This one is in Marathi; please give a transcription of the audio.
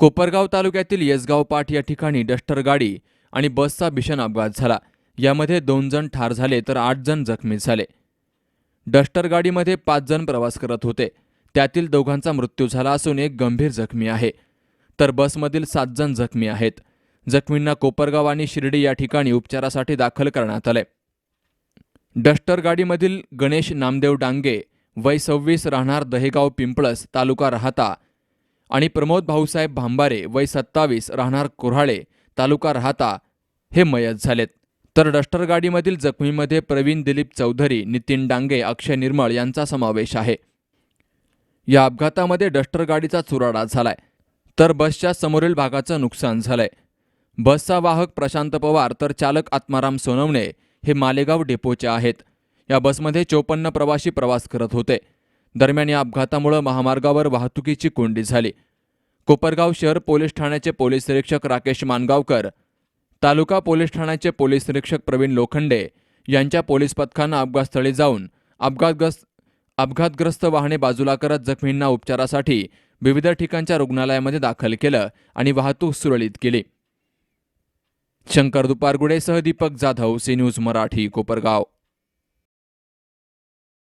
कोपरगाव तालुक्यातील येसगाव पाठ या ठिकाणी डस्टर गाडी आणि बसचा भीषण अपघात झाला. यामध्ये दोन जण ठार झाले तर आठ जण जखमी झाले. डस्टर गाडीमध्ये पाच जण प्रवास करत होते. त्यातील दोघांचा मृत्यू झाला असून एक गंभीर जखमी आहे. तर बसमधील सात जण जखमी आहेत. जखमींना कोपरगाव आणि शिर्डी या ठिकाणी उपचारासाठी दाखल करण्यात आले. डस्टर गाडीमधील गणेश नामदेव डांगे वय सव्वीस राहणार दहेगाव पिंपळस तालुका राहता आणि प्रमोद भाऊसाहेब भांबारे वय सत्तावीस राहणार कुऱ्हाळे तालुका राहता हे मयत झालेत. तर डस्टर गाडीमधील जखमीमध्ये प्रवीण दिलीप चौधरी नितीन डांगे अक्षय निर्मळ यांचा समावेश आहे. या अपघातामध्ये डस्टर गाडीचा चुराडा झालाय. तर बसच्या समोरील भागाचं नुकसान झालंय. बसचा वाहक प्रशांत पवार तर चालक आत्माराम सोनवणे हे मालेगाव डेपोचे आहेत. या बसमध्ये चोपन्न प्रवासी प्रवास करत होते. दरम्यान या अपघातामुळे महामार्गावर वाहतुकीची कोंडी झाली. कोपरगाव शहर पोलीस ठाण्याचे पोलीस निरीक्षक राकेश मानगावकर तालुका पोलीस ठाण्याचे पोलीस निरीक्षक प्रवीण लोखंडे यांच्या पोलीस पथकानं अपघातस्थळी जाऊन अपघातग्रस्त अपघातग्रस्त वाहने बाजूला करत जखमींना उपचारासाठी विविध ठिकाणच्या रुग्णालयामध्ये दाखल केलं आणि वाहतूक सुरळीत केली. शंकर दुपारगुडेसह दीपक जाधव सी न्यूज मराठी कोपरगाव.